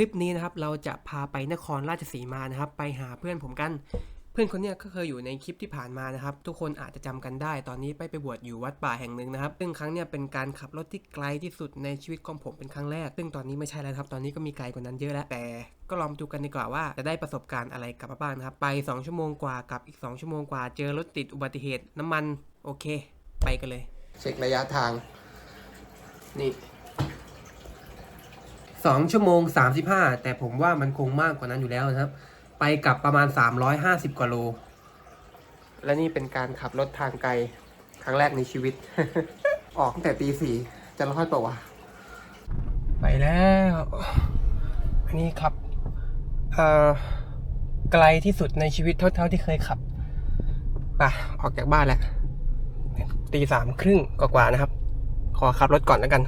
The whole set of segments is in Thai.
คลิปนี้นะครับเราจะพาไปนครราชสีมานะครับ ไปหาเพื่อนผมกัน เพื่อนคนนี้ก็เคยอยู่ในคลิปที่ผ่านมานะครับ ทุกคนอาจจะจำกันได้ ตอนนี้ไปไปบวชอยู่วัดป่าแห่งหนึ่งนะครับ ซึ่งครั้งเนี้ยเป็นการขับรถที่ไกลที่สุดในชีวิตของผมเป็นครั้งแรก ซึ่งตอนนี้ไม่ใช่แล้วครับ ตอนนี้ก็มีไกลกว่านั้นเยอะแล้วแต่ก็ลองดูกันดีกว่าว่าจะได้ประสบการณ์อะไรกลับมาบ้างนะครับ ไป 2 ชั่วโมงกว่ากับอีก 2 ชั่วโมงกว่าเจอรถติดอุบัติเหตุน้ำมันโอเค ไปกันเลย เช็คระยะทางนี่ สองชั่วโมงสามสิบห้าแต่ผมว่ามันคงมากกว่านั้นอยู่แล้วนะครับ ไปกลับประมาณสามร้อยห้าสิบกว่าโล และนี่เป็นการขับรถทางไกล ครั้งแรกในชีวิต ออกตั้งแต่ตีสี่จะรอดเปล่าวะ ไปแล้ว อันนี้ขับเอ่อไกลที่สุดในชีวิตเท่าเท่าที่เคยขับไปออกจากบ้านแล้วตีสามครึ่งกว่าๆนะครับ ขอขับรถก่อนแล้วกัน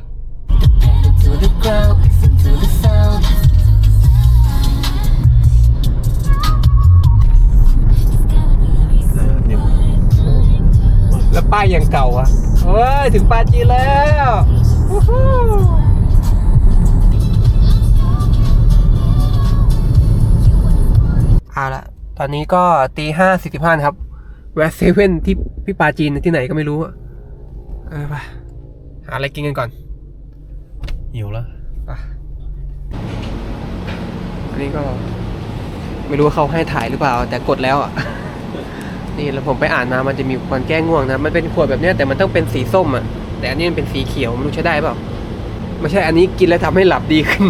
แล้วป้ายยังเก่าอะเฮ้ย ถึงปาจีนแล้ววู้ฮู้เอาละตอนนี้ก็ตีห้าสิบห้านะครับ แวะเซเว่นที่พี่ปาจีนที่ไหนก็ไม่รู้อะเออไปหาอะไรกินกันก่อนหิวแล้วไปอันนี้ก็ไม่รู้ว่าเขาให้ถ่ายหรือเปล่า แต่กดแล้วอะ นี่แล้วผมไปอ่านมามันจะมีอุปกรณ์แก้ง่วงนะ มันเป็นขวดแบบเนี้ยแต่มันต้องเป็นสีส้มอะ แต่อันนี้มันเป็นสีเขียวไม่รู้ใช้ได้เปล่า ไม่ใช่อันนี้กินแล้วทำให้หลับดีขึ้น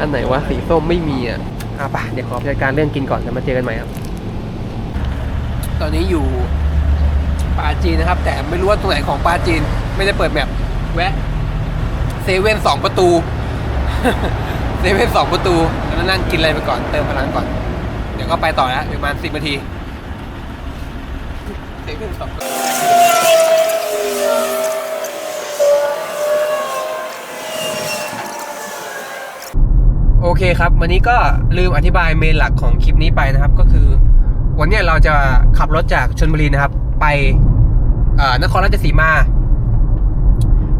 อันไหนวะสีส้มไม่มีอะอะไปเดี๋ยวขอจัดการเรื่องกินก่อนแล้วมาเจอกันใหม่ครับ ตอนนี้อยู่ปาจีนนะครับ แต่ไม่รู้ว่าตรงไหนของปาจีน ไม่ได้เปิดแบบแวะเซเว่นสองประตูเซเว่นสองประตูแล้วนั่งกินอะไรไปก่อนเติมพลังก่อน เดี๋ยวก็ไปต่อแล้วประมาณสิบนาทีเซเว่นสองโอเคครับ วันนี้ก็ลืมอธิบายเมนหลักของคลิปนี้ไปนะครับ ก็คือ วันนี้เราจะขับรถจากชลบุรีนะครับ ไปนครราชสีมา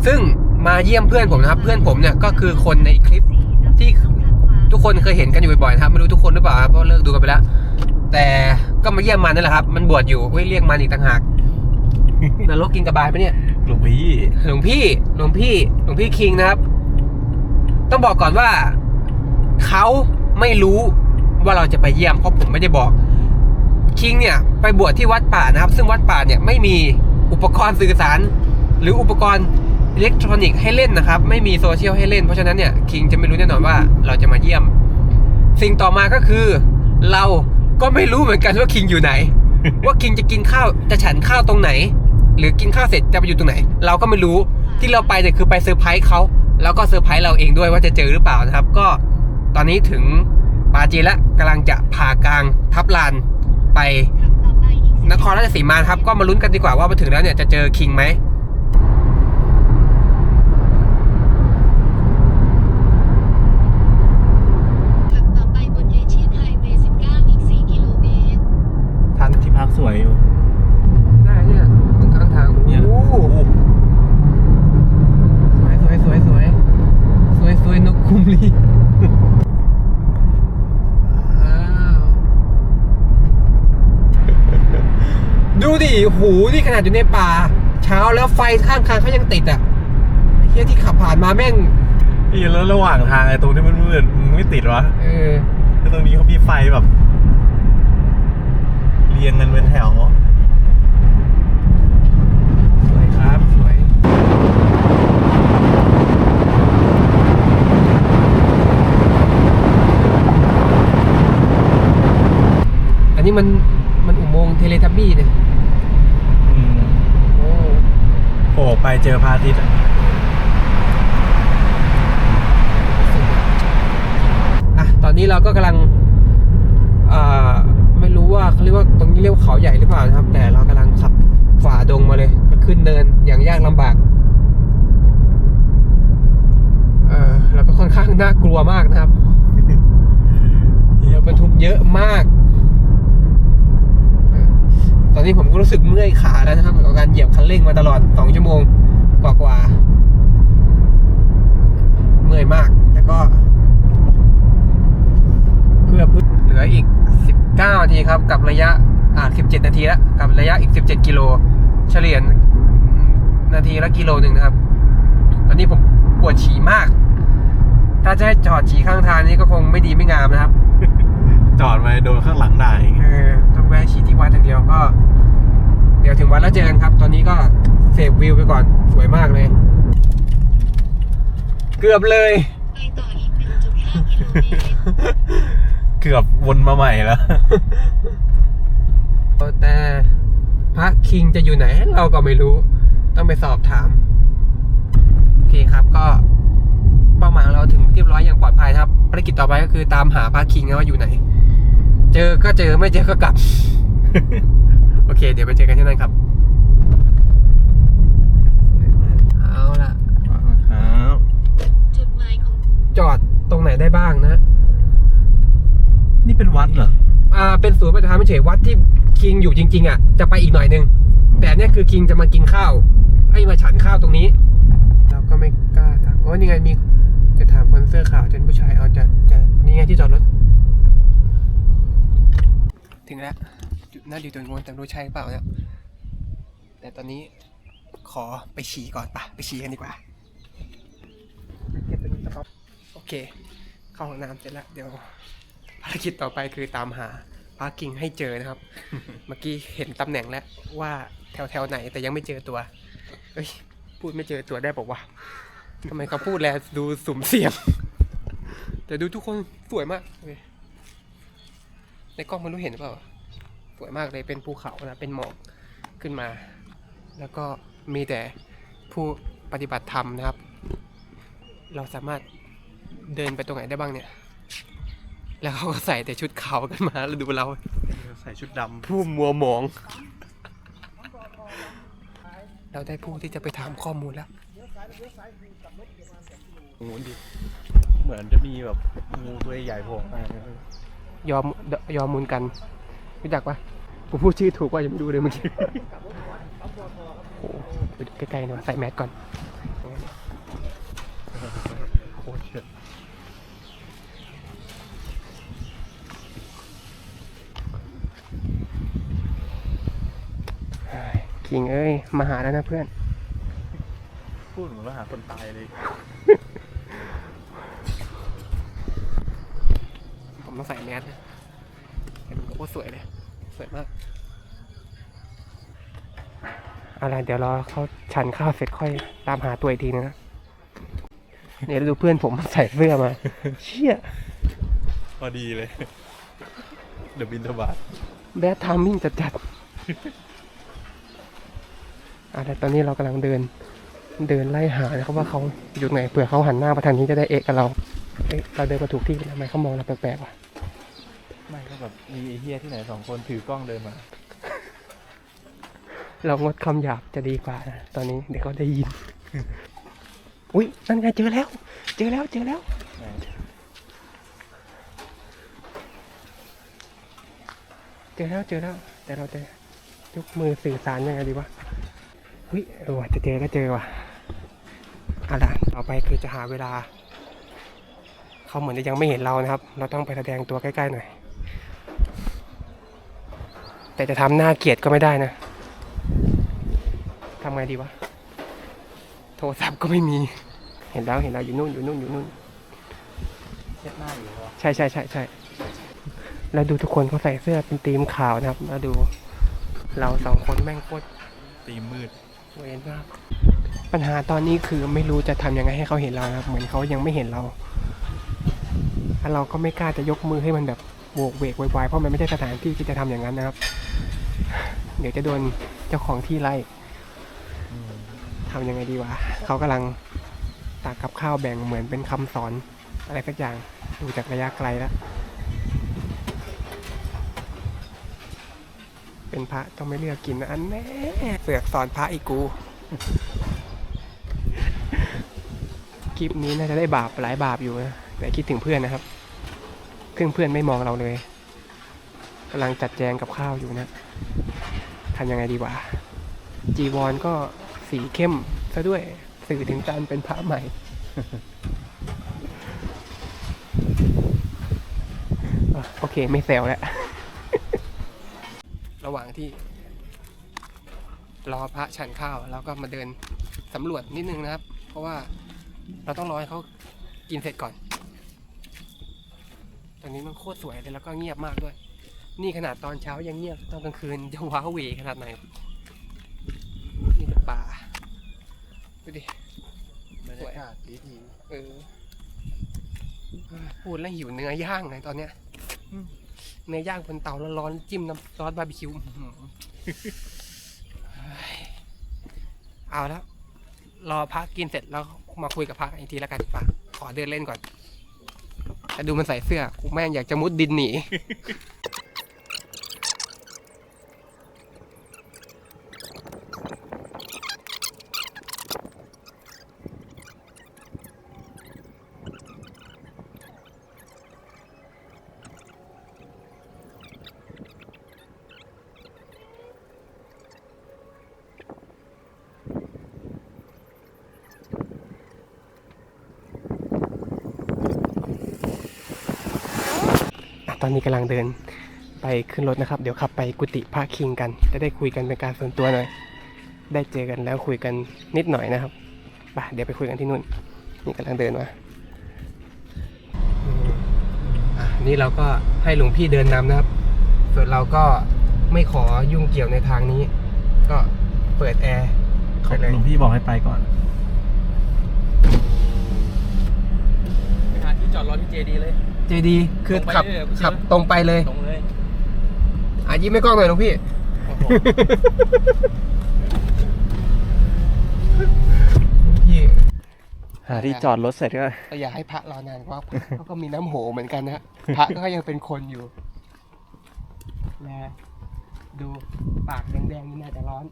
ซึ่งมาเยี่ยมเพื่อนผมนะครับ เพื่อนผมเนี่ยก็คือคนในคลิป ทุกคนเคยเห็นกันอยู่บ่อยๆนะครับไม่รู้ทุกคนหรือเปล่าครับเพราะเลิกดูกันไปแล้ว แต่ก็มาเยี่ยมมันนั่นแหละครับ มันบวชอยู่เว้ยเรียกมันอีกต่างหากนรกกินกระบายปะเนี่ย หลวงพี่ หลวงพี่ หลวงพี่ หลวงพี่คิงนะครับ ต้องบอกก่อนว่า เขาไม่รู้ว่าเราจะไปเยี่ยมเพราะผมไม่ได้บอก คิงเนี่ย ไปบวชที่วัดป่านะครับ ซึ่งวัดป่าเนี่ยไม่มีอุปกรณ์สื่อสาร หรืออุปกรณ์ อิเล็กทรอนิกส์ให้เล่นนะครับ ไม่มีโซเชียลให้เล่น เพราะฉะนั้นเนี่ยคิงจะไม่รู้แน่นอนว่าเราจะมาเยี่ยม สิ่งต่อมาก็คือ เราก็ไม่รู้เหมือนกันว่าคิงอยู่ไหน ว่าคิงจะกินข้าวจะฉันข้าวตรงไหน หรือกินข้าวเสร็จจะไปอยู่ตรงไหน เราก็ไม่รู้ที่เราไปเนี่ยคือไปเซอร์ไพรส์เขาแล้วก็เซอร์ไพรส์เราเองด้วยว่าจะเจอหรือเปล่านะครับ ก็ตอนนี้ถึงปาจีนแล้วกำลังจะผ่ากลางทับลานไปนครราชสีมาครับก็มาลุ้นกันดีกว่าว่ามาถึงแล้วเนี่ยจะเจอคิงไหม ขับต่อไปบนเอเชียนไฮเวย์ 19 อีก 4 กิโลเมตร ทางที่พักสวยอยู่ ได้เนี่ยตรงข้างทาง เนี่ย โอ้โหสวยสวยสวยสวยสวยสวยนกคุมลีอ้าวดูดิโห นี่ขนาดอยู่ในป่า เช้าแล้วไฟข้างทางเขายังติดอะไอ้เฮียที่ขับผ่านมาแม่งนี่แล้วระหว่างทางไอ้ตรงที่มันมืดๆมึงไม่ติดวะเออคือตรงนี้เขามีไฟแบบ เรียงกันเป็นแถว สวยครับ สวย อันนี้มันมันอุโมงค์เทเลทับบี้เนี่ย อืม โอ้ โผล่ไป เจอพระอาทิตย์อะอะตอนนี้เราก็กำลังไม่รู้ว่าเขาเรียกว่าตรงนี้เรียกว่าเขาใหญ่หรือเปล่านะครับ แต่เรากำลังขับฝ่าดงมาเลยก็ขึ้นเนินอย่างยากลำบากเออแล้วก็ค่อนข้างน่ากลัวมากนะครับรถบรรทุกเยอะมากอตอนนี้ผมก็รู้สึกเมื่อยขาแล้วนะครับกับการเหยียบคันเร่งมาตลอด 2 ชั่วโมง กว่าๆเมื่อยมาก แต่ก็ เพื่อพึ่งเหลืออีก 19 นาทีครับ กับระยะอ่า17 นาทีแล้วกับระยะอีก 17 กิโล เฉลี่ยนาทีละกิโลหนึ่งนะครับ ตอนนี้ผมปวดฉี่มาก ถ้าจะให้จอดฉี่ข้างทางนี้ก็คงไม่ดีไม่งามนะครับ จอดไปโดนข้างหลังด่าอีกเออต้องแวะฉี่ที่วัดอย่างเดียวก็ เดี๋ยวถึงวัดแล้วเจอกันครับ ตอนนี้ก็เสพวิวไปก่อนสวยมากเลย เกือบเลย ไปต่ออีก 1.5 กิโลเมตร เกือบวนมาใหม่แล้ว แต่พระคิงจะอยู่ไหน เราก็ไม่รู้ ต้องไปสอบถาม โอเคครับก็เป้าหมายของเราถึงเรียบร้อยอย่างปลอดภัยนะครับภารกิจต่อไปก็คือตามหาพระคิงนะว่าอยู่ไหน เจอก็เจอไม่เจอก็กลับ โอเค เดี๋ยวไปเจอกันที่นั่นครับเอาล่ะ ครับ จุดหมายของ จอดตรงไหนได้บ้างนะ นี่เป็นวัดเหรอ อ่า เป็นศูนย์ประทานไม่เฉยวัดที่คิงอยู่จริง ๆ อะ จะไปอีกหน่อยนึง แต่อันเนี่ยคือคิงจะมากินข้าว ไอ้มาฉันข้าวตรงนี้ เราก็ไม่กล้าถามโอ้ยนี่ไงมีจะถามคนเสื้อขาวเป็นผู้ชายเอาจะจะนี่ไงที่จอดรถ ถึงแล้วจุดน่าอยู่ตรงนู้นแต่ไม่รู้ใช่เปล่าเนี่ยแต่ตอนนี้ขอไปฉี่ก่อนปะไปฉี่กันดีกว่าเก็บเป็นกระเป๋าโอ เค เข้าห้องน้ำเสร็จแล้ว เดี๋ยวภารกิจต่อไปคือตามหาพาร์กิ่งให้เจอนะครับ เมื่อกี้เห็นตำแหน่งแล้วว่าแถวแถวๆไหนแต่ยังไม่เจอตัว เอ้ย พูดไม่เจอตัวได้บอกว่าทำไมเขาพูดแล้วดูสุ่มเสี่ยง แต่ดูทุกคนสวยมากเลในกล้องมันรู้เห็นหรือเปล่า สวยมากเลยเป็นภูเขานะ เป็นหมอกขึ้นมา แล้วก็มีแต่ผู้ปฏิบัติธรรมนะครับ เราสามารถ เดินไปตรงไหนได้บ้างเนี่ย แล้วเขาก็ใส่แต่ชุดขาวกันมาแล้วดูเรา ใส่ชุดดำผู้มัวหมอง เราได้ผู้ที่จะไปถามข้อมูลแล้วงูดิเหมือนจะมีแบบงูตัวใหญ่ๆโผล่มายอมยอมมูลกันรู้จักปะผมพูดชื่อถูกว่ายังไม่ดูเลยเมื่อกี้โอ้โหไปดูใกล้ๆหน่อยใส่แมสก่อนโคตรเชื่อ คิงเอ้ย มาหาแล้วนะเพื่อน พูดเหมือนว่าหาคนตายเลย ผมต้องใส่แมสนะแต่มันโคตรสวยเลย สวยมากเอะไรเดี๋ยวรอเขาฉันข้าวเสร็จค่อยตามหาตัวอีกทีนึงนะเดี๋ยวดูเพื่อนผมใส่เสื้อมา เชี่ย พอดีเลย เดอะบินทบาทแบดทามมิ่งจัดจัดๆ อะแต่ตอนนี้เรากำลังเดินเดินไล่หานะครับว่าเขาอยู่ไหนเผื่อเขาหันหน้ามาทางนี้จะได้เอะกับเราเอ๊ะเราเดินมาถูกที่ทำไมเขามองเราแปลกๆวะไม่ก็แบบมีไอ้เฮียที่ไหนสองคนถือกล้องเดินมา เรางดคำหยาบจะดีกว่านะตอนนี้เดี๋ยวเขาได้ยิน อุ้ยนั่นไงเจอแล้ว เจอแล้วเจอแล้วเจอแล้วเจอแล้ว แต่เราจะยกมือสื่อสารยังไงดีวะ อุ้ยเออว่ะจะเจอก็เจอว่ะเอาล่ะต่อไปคือจะหาเวลา เขาเหมือนจะยังไม่เห็นเรานะครับ เราต้องไปแสดงตัวใกล้ๆหน่อย แต่จะทำหน้าเกลียดก็ไม่ได้นะทำไงดีวะ โทรศัพท์ก็ไม่มี เห็นแล้วเห็นแล้วอยู่นู่นอยู่นู่นอยู่นู่นเช็ดหน้าอยู่เหรอใช่ใช่ใช่ใช่แล้วดูทุกคนเขาใส่เสื้อเป็นธีมขาวนะครับ แล้วดู เราสองคนแม่งโคตรตีมืด เวนมากปัญหาตอนนี้คือไม่รู้จะทำยังไงให้เขาเห็นเราครับ เหมือนเขายังไม่เห็นเราเราก็ไม่กล้าจะยกมือให้มันแบบโวกเวกไวๆเพราะมันไม่ใช่สถานที่ที่จะทำอย่างนั้นนะครับ เดี๋ยวจะโดนเจ้าของที่ไล่ทำยังไงดีวะเขากำลังตักกับข้าวแบ่งเหมือนเป็นคำสอน อะไรสักอย่างดูจากระยะไกลแล้ว็นพระต้องไม่เลือกกินอันแน่เสือกสอนพระอีกกู คลิปนี้น่าจะได้บาปหลายบาปอยู่นะแต่คิดถึงเพื่อนนะครับเพื่อนเพื่อนไม่มองเราเลยกำลังจัดแจงกับข้าวอยู่นะทำยังไงดีวะจีวรก็สีเข้มซะด้วยสื่อถึงการเป็นพระใหม่ โอเคไม่แซวแล้ว ที่รอพระฉันข้าวเราก็มาเดินสำรวจนิดนึงนะครับ เพราะว่าเราต้องรอให้เขากินเสร็จก่อน ตอนนี้มันโคตรสวยเลยแล้วก็เงียบมากด้วย นี่ขนาดตอนเช้ายังเงียบ ตอนกลางคืนจะว้าเหวขนาดไหน นี่เป็นป่าดูดิบรรยากาศดีดีเออ พูดแล้วหิวเนื้อย่างไงตอนเนี้ย เนื้อย่างบนเตาร้อนๆจิ้มน้ำซอสบาร์บีคิวเฮ้ยเอาแล้วรอพักกินเสร็จแล้วมาคุยกับพักอีกทีแล้วกันป่ะขอเดินเล่นก่อนแต่ดูมันใส่เสื้อกูแม่งอยากจะมุดดินหนี อะ ตอนนี้กำลังเดินไปขึ้นรถนะครับ เดี๋ยวขับไปกุฏิพระคิงกันจะได้คุยกันเป็นการส่วนตัวหน่อย ได้เจอกันแล้วคุยกันนิดหน่อยนะครับไปเดี๋ยวไปคุยกันที่นู่น นี่กำลังเดินมาอืมอะนี่เราก็ให้หลวงพี่เดินนำนะครับ ส่วนเราก็ไม่ขอยุ่งเกี่ยวในทางนี้ ก็เปิดแอร์ไปเลยหลวงพี่บอกให้ไปก่อนไปหาที่จอดรถที่เจดีเลย เจดีคือตรงไปขับเรื่อยๆ ขับตรงไปเลยตรงเลยอะยิ้มไม่กล้องหน่อยหลวงพี่ โอ้โหพี่หาที่จอดรถเสร็จก็แต่อย่าให้พระรอนานเพราะว่าพระเขาก็มีน้ำโหเหมือนกันนะพระก็ยังเป็นคนอยู่นะดูปากแดงๆนี่น่าจะร้อน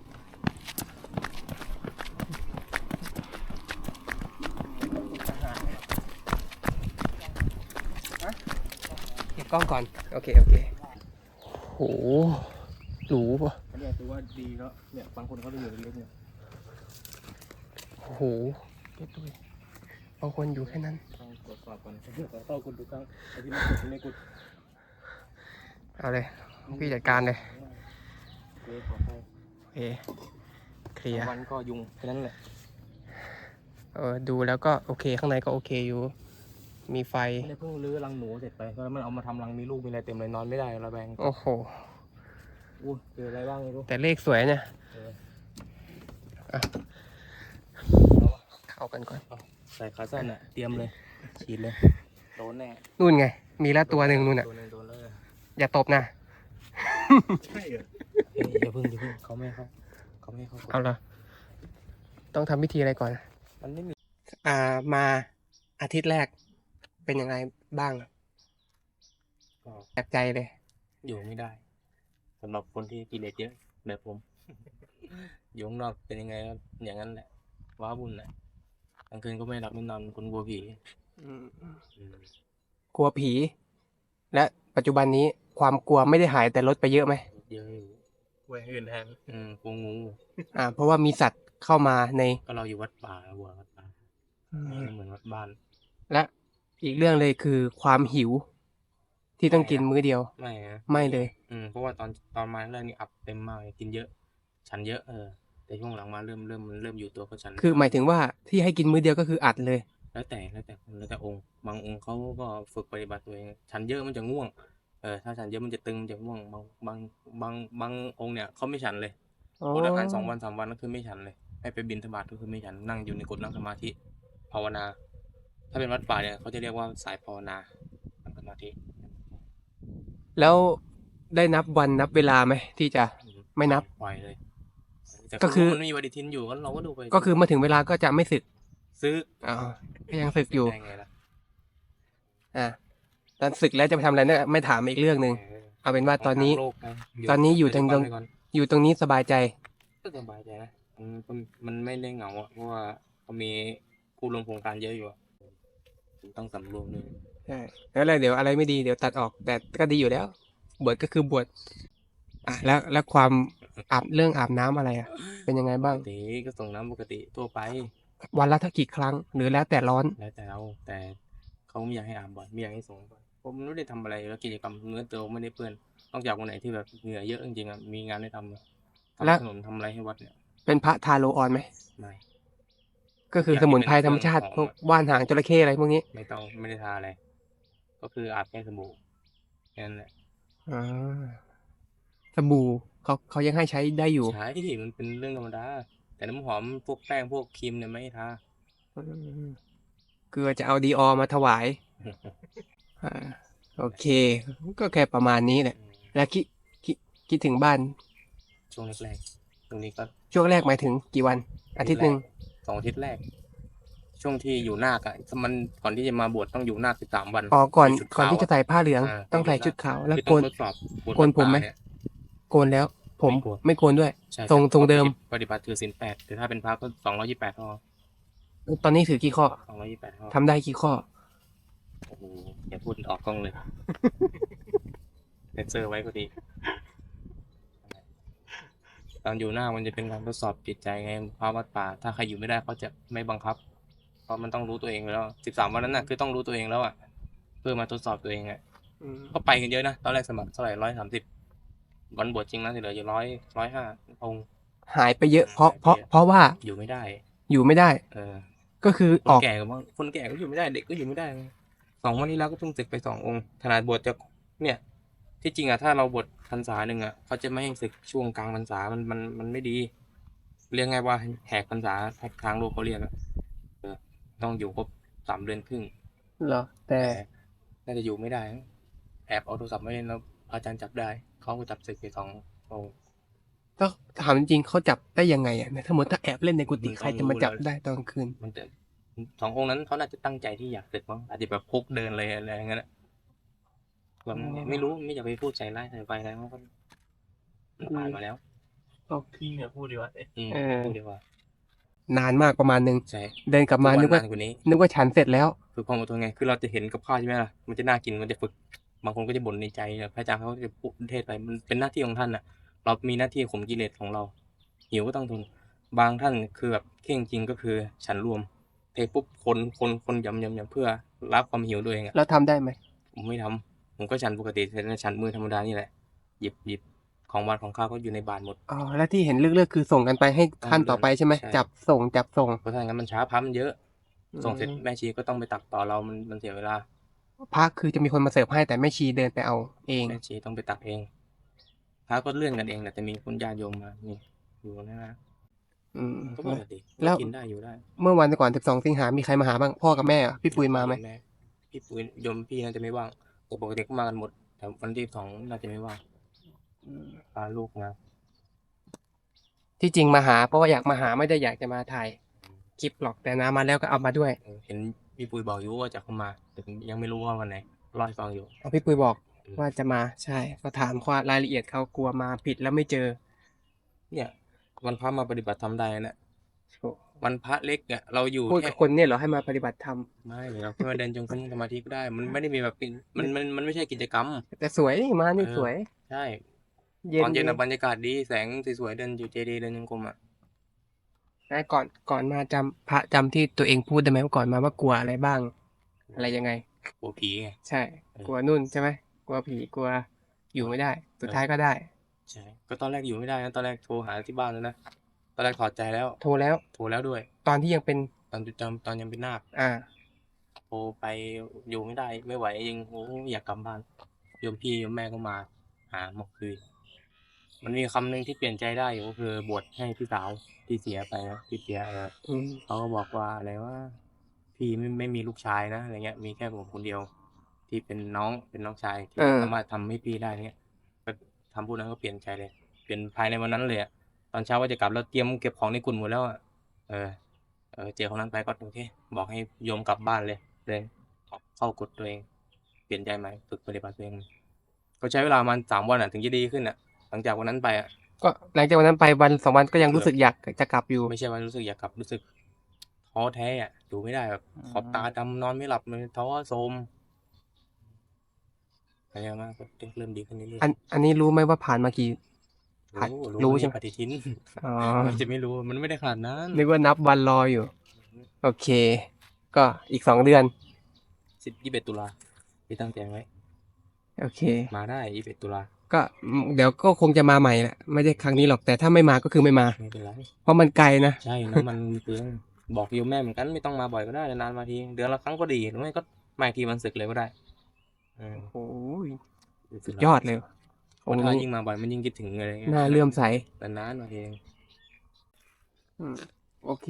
ก็บกล้องก่อน โอเค โอเคโหหรูป่ะอันนี้ถือว่าดีแล้วเนี่ยบางคนเขาจะอยู่เล็กๆเนี่ยโอ้โหเก็บด้วยบางคนอยู่แค่นั้นต้องตรวจสอบก่อนต้องเข้าคุณทุกครั้งไอ้ที่ไม่กดไม่กดเอาเลย พี่จัดการเลยเลยขอไปโอเคเคลียร์วันก็ยุงแค่นั้นแหละเออดูแล้วก็โอเคข้างในก็โอเคอยู่ มีไฟไม่ได้เพิ่งรื้อรังหนูเสร็จไปก็มันเอามาทำรังมีลูกมีอะไรเต็มเลยนอนไม่ได้ระแวงโอ้โห อู้เจออะไรบ้างไม่รู้ แต่เลขสวยเนี่ยเออ อะเข้ากันก่อน ใส่ขาสั้นอะเตรียมเลยฉีดเลยโดนแน่นู่นไง มีแล้วตัวหนึ่งนู่นอะ ตัวหนึงโดนเลยอย่าตบนะ ใช่เหรอเฮ้ยอย่าเพิ่งอย่าเพิ่งเขาไม่ให้เขาเขาไม่ให้เขาเอาละต้องทำพิธีอะไรก่อน มันไม่มีอ่ามาอาทิตย์แรก เป็นยังไงบ้างก็แปลกใจเลย อยู่ไม่ได้สำหรับคนที่กิเลสเยอะแบบผม อยู่ข้างนอกเป็นยังไงก็อย่างนั้นแหละว้าบุญแหละกลางคืนก็ไม่หลับไม่นอนคนกลัวผีกลัวผี และปัจจุบันนี้ความกลัวไม่ได้หายแต่ลดไปเยอะไหมเยอะอยู่เวยอื่นแทนอืมกลัวงูอ่า เพราะว่ามีสัตว์เข้ามาในก็เราอยู่วัดป่าวัววัดป่าไม่เหมือนวัดบ้าน และ อีกเรื่องเลยคือความหิว ที่ต้องกินมื้อเดียว ไม่นะไม่เลย อืมเพราะว่าตอนตอนมาเรื่องนี้อับเต็มมากเลยกินเยอะ ฉันเยอะเออแต่ช่วงหลังมาเริ่มเริ่มมันเริ่มอยู่ตัวก็ฉัน คือหมายถึงว่าที่ให้กินมื้อเดียวก็คืออัดเลย แล้วแต่แล้วแต่คนแล้วแต่องค์ บางองค์เขาก็ฝึกปฏิบัติตัวเองฉันเยอะมันจะง่วงเออถ้าฉันเยอะมันจะตึงมันจะง่วงบางบางบางบางองค์เนี่ยเขาไม่ฉันเลยอ๋ออดอาหารสองวันสามวันก็คือไม่ฉันเลย ให้ไปบินธบาตก็คือไม่ฉันนั่งอยู่ในกฎนั่งสมาธิภาวนา ถ้าเป็นวัดป่าเนี่ยเขาจะเรียกว่าสายภาวนานั่งสมาธิแล้วได้นับวันนับเวลาไหมที่จะไม่นับ ปล่อยเลยแต่ก็คือ มันมีปฏิทินอยู่ก็เราก็ดูไปก็คือมาถึงเวลาก็จะไม่สึกซื้ออ๋อก็ยังสึกอยู่ได้ไงล่ะอ่าตอนสึกแล้วจะไปทำอะไรเนี่ยไม่ถามอีกเรื่องหนึ่งเออเอาเป็นว่าตอนนี้ทางโลกะตอนนี้อยู่ตรงปัจจุบันไปก่อนอยู่ตรงนี้สบายใจ ก็สบายใจนะมันมันมันไม่ได้เหงาอะเพราะว่าเขามีผู้ร่วมโครงการเยอะอยู่อะ ต้องสำรวมด้วยใช่แล้วอะไรเดี๋ยวอะไรไม่ดีเดี๋ยวตัดออกแต่ก็ดีอยู่แล้ว บวชก็คือบวชอะแล้วแล้วความอาบเรื่องอาบน้ำอะไรอะ เป็นยังไงปบ้างกติก็ส่งน้ำปกติทั่วไป วันละเท่ากี่ครั้ง หรือแล้วแต่ร้อนแล้วแต่เราแต่เขาไม่อยากให้อาบบ่อยไม่อยากให้ส่งบ่อยผผมไม่ได้ทำอะไรแล้วกิจกรรมเนื้อตัวไม่ได้เปื้อนนอกจากวันไหนที่แบบเหงื่อเยอะจริงๆอะมีงานให้ทำอะทำถนนทำอะไรให้วัดเนี่ยเป็นพระทาโลออนไหมไม่ ก็คืออยากสให้มุนไพรเป็นธรรมชาติเครื่พองวกของว่านหางจระเข้อะไรพวกนี้ ไม่ต้องไม่ได้ทาอะไร ก็คืออาบแค่สบู่แค่นั้นแหละอ่าสบู่เขาเขายังให้ใช้ได้อยู่ใช่ที่มันเป็นเรื่องธรรมดา แต่น้ำหอมพวกแป้งพวกครีมเนี่ยไม่ให้ทาอืมเกลือจะเอาดีออมาถวายอ่าโอเค ก็แค่ประมาณนี้แหละ แล้วคิดคิดคิดถึงบ้าน ช่วงแรกๆตรงนี้ก็ช่วงแรกหมายถึงกี่วัน อาทิตย์หนึ่ง สองอาทิตย์แรก ช่วงที่อยู่นาคอะมันก่อนที่จะมาบวชต้องอยู่นาคสิบสามวันอ๋อก่อนใส่ชุดก่อนขาวที่จะใส่ผ้าเหลืองอ่าต้องใส่ชุดขาวแล้วคือโกต้องน ทดสอบวชโกนผมไหมวัดป่าเยโกนแล้ว ผมไม่โกน ไม่โกนด้วย ใช่ทรงครับทรงเดิม ปฏิบัติถือศีลแปดแต่ถ้าเป็นพระก็สองร้อยยี่แปดข้อตอนนี้ถือกี่ข้อสองร้อยยี่แปดข้อทำได้กี่ข้อ โอ้โหอย่าพูดออกกล้องเลย เซ็นเซอร์ไว้ก็ดี ตอนอยู่หน้ามันจะเป็นการทดสอบจิตใจไงพระวัดป่า ถ้าใครอยู่ไม่ได้เขาจะไม่บังคับ เพราะมันต้องรู้ตัวเองอยู่แล้วสิบสามวันนั้นน่ะคือต้องรู้ตัวเองแล้วอะเพื่อมาทดสอบตัวเองอะก็ไปกันเยอะนะตอนแรกสมัครเท่าไหร่ร้อยสามสิบวันบวชจริงนะเหลืออยู่ร้อยร้อยห้าองค์หายไปเยอะ เพราะเพราะเพราะว่าอยู่ไม่ได้ อยู่ไม่ได้ เออ ก็คือคอนอกแก่ก็บ้างคนแก่ก็อยู่ไม่ได้เด็กก็อยู่ไม่ได้สองวันนี้แล้วก็เพิ่งศึกไปสององค์ขนาดบวชจะเนี่ย ที่จริงอะถ้าเราบวชพรรษาหนึ่งอะเขาจะไม่ให้ศึกช่วงกลางพรรษามันมันมันไม่ดี เรียกไงว่าแหกพรรษาทางโลกเขาเรียกอะเออต้องอยู่ครบสามเดือนครึ่งเหรอแต่น่าจะอยู่ไม่ได้นะแอบเอาโทรศัพท์ไม่เล่นแล้วอาจารย์จับได้เขาก็จับศึกไปสององค์ก็ถามจริงๆเขาจับได้ยังไงอะถ้าสมมติถ้าแอบเล่นในกุฏิมันต้องใครจะมาจับรู้แล้วได้ตอนกลางคืน มันจะสององค์นั้นเขาน่าจะตั้งใจที่อยากศึกมั้งอาจจะแบบพกเดินเลยอะไรอย่างเงี้ยนะ แบบอ๋อไม่รู้ไม่อยากไปพูดใจร้ายใส่ไปอะไรมันก็มันผ่านมาแล้วพี่เนี่ยพูดดีว่าอืมเออพูดดีกว่านานมากประมาณนึงใช่เดินกลับมานึกว่าทุนกว่านี้นึกว่าฉันเสร็จแล้วฝึกความอดทนไงคือเราจะเห็นกับข้าวใช่ไหมล่ะมันจะน่ากินมันจะฝึกบางคนก็จะบ่นในใจแบบพระอาจารย์เขาก็จะพูดเทศไปมันเป็นหน้าที่ของท่านอะ เรามีหน้าที่ข่มกิเลสของเรา หิวก็ต้องทนบางท่านคือแบบเข่งจริงก็คือฉันรวมเทปุ๊บคนคนคนยำยำยำเพื่อรับความหิวตัวเองอะแล้วทำได้ไหมผมไม่ทำ ผมก็ฉันปกติแต่ฉันมือธรรมดานี่แหละ หยิบหยิบของหวานของข้าวก็อยู่ในบาตรหมดอ๋อแล้วที่เห็นเลือกๆคือส่งกันไปให้ขั้นต่อไปใช่ไหมใช่จับส่งจับส่งเพราะถ้าอย่างนั้นมันช้าพัมนเยอะ ส่งเสร็จอืมแม่ชีก็ต้องไปตักต่อเรามันมันเสียเวลาพระคือจะมีคนมาเสิร์ฟให้แต่แม่ชีเดินไปเอาเองแม่ชีต้องไปตักเองพระก็เลื่อนกันเองแหละแต่มีคนญาติโยมมานี่อยู่นะนะอืมก็ปกติแล้วกินได้อยู่ได้ เมื่อวันก่อน12สิงหามีใครมาหาบ้างพ่อกับแม่เหรอพี่ปุยมาไหมแพี่ปุยโยมพี่น่าจะไม่ว่างแต่ ปกติก็มากันหมด แต่วันที่สองน่าจะไม่ว่างพาลูกมา ที่จริงมาหาเพราะว่าอยากมาหาไม่ได้อยากจะมาถ่ายคลิปหรอกแต่นามาแล้วก็เอามาด้วยเออเห็นพี่ปุยบอกอยู่ว่าจะเข้ามา แต่ยังไม่รู้ว่าวันไหนรอให้ฟังอยู่เอาพี่ปุยบอกอืมว่าจะมาใช่ ก็ถามว่ารายละเอียดเขากลัวมาผิดแล้วไม่เจอ เนี่ย วันพระมาปฏิบัติธรรมได้นะ วันพระเล็กเนี่ยเราอยู่พูดแค่กับคนเนี่ยเหรอให้มาปฏิบัติธรรมไม่เราแค่มาเดินจงกรมสมาธิก็ได้ มันไม่ได้มีแบบเป็นมันมันมันไม่ใช่กิจกรรม แต่สวยนี่มานี่เออสวย ใช่เย็นตอนเย็นดีอะบรรยากาศดีแสงสวยๆเดินอยู่เจดีย์เดินจงกรมอะนะก่อนก่อนมาจำพระจำที่ตัวเองพูดได้ไหมว่าก่อนมาว่ากลัวอะไรบ้าง อะไรยังไง กลัวผีไงใช่เออกลัวนุ่นใช่ไหมกลัวผีกลัวอยู่ไม่ได้ สุดท้ายก็ได้ ใช่ ก็ตอนแรกอยู่ไม่ได้นะตอนแรกโทรหาที่บ้านแล้วนะ ตอนแรกถอดใจแล้วโทรแล้ว โทรแล้วด้วย ตอนที่ยังเป็น ตอนจำตอนยังเป็นนาคอ่า โทรไปอยู่ไม่ได้ไม่ไหวจริงโอ้อยากกลับบ้านโยมพี่โยมแม่ก็มา หามาคุยมันมีคำหนึ่งที่เปลี่ยนใจได้อยู่ก็คือบวชให้พี่สาวที่เสียไปนะที่เสียเอออืมเขาก็บอกว่าอะไรว่า พี่ไม่ไม่มีลูกชายนะอะไรเงี้ย มีแค่ผมคนเดียว ที่เป็นน้องเป็นน้องชายที่สามารถทำให้พี่ได้เงี้ยก็ทำพูดนั้นก็เปลี่ยนใจเลย เปลี่ยนภายในวันนั้นเลยอะ ตอนเช้าว่าจะกลับแล้วเตรียมเก็บของในกุ่นหมดแล้วอะเออเออเจอคนนั้นไปก็โอเคบอกให้โยมกลับบ้านเลยเลยเข้ากดตัวเอง เปลี่ยนใจใหม่ฝึกปฏิบัติตัวเองก็ใช้เวลาประมันสามวันอะถึงจะดีขึ้นอะ หลังจากวันนั้นไปอะก็หลังจากวันนั้นไปวันสองวันก็ยังรู้สึกอยากจะกลับอยู่ ไม่ใช่ว่ารู้สึกอยากกลับรู้สึกท้อแท้อะอยู่ไม่ได้แบบอืมขอบตาดำนอนไม่หลับเลยท้อโทรมอะไรมากก็เริ่มดีขึ้นเรื่อยอันอันนี้รู้ไหมว่าผ่านมากี่ๆ ผัดรู้รู้รู้ใช่ไหมปฏิทินอ๋อมันจะไม่รู้มันไม่ได้ขนาดนั้นนึกว่านับวันรออยู่ โอเค ก็อีกสองเดือนสิบยี่สิบตุลาที่ตั้งใจไว้ โอเค มาได้ยี่สิบตุลาก็เดี๋ยวก็คงจะมาใหม่แหละไม่ใช่ครั้งนี้หรอกแต่ถ้าไม่มาก็คือไม่มาไม่เป็นไรเพราะมันไกลนะใช่น้ำมันเปลืองบอกโยมแม่เหมือนกันไม่ต้องมาบ่อยก็ได้นานๆมาทีเดือนละครั้งก็ดีหรือไม่ก็มาอีกทีวันศึกเลยก็ได้เออโอ้ยสุสุดดยอดเลย เพราะถ้ายิ่งมาบ่อยมันยิ่งคิดถึงเลยน่าเลื่อมใสนานๆมาทีอืมโอเค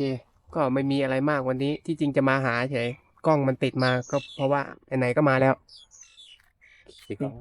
ก็ไม่มีอะไรมากวันนี้ที่จริงจะมาหาเฉยกล้องมันติดมาก็เพราะว่าไหนๆก็มาแล้วสิบครั้ง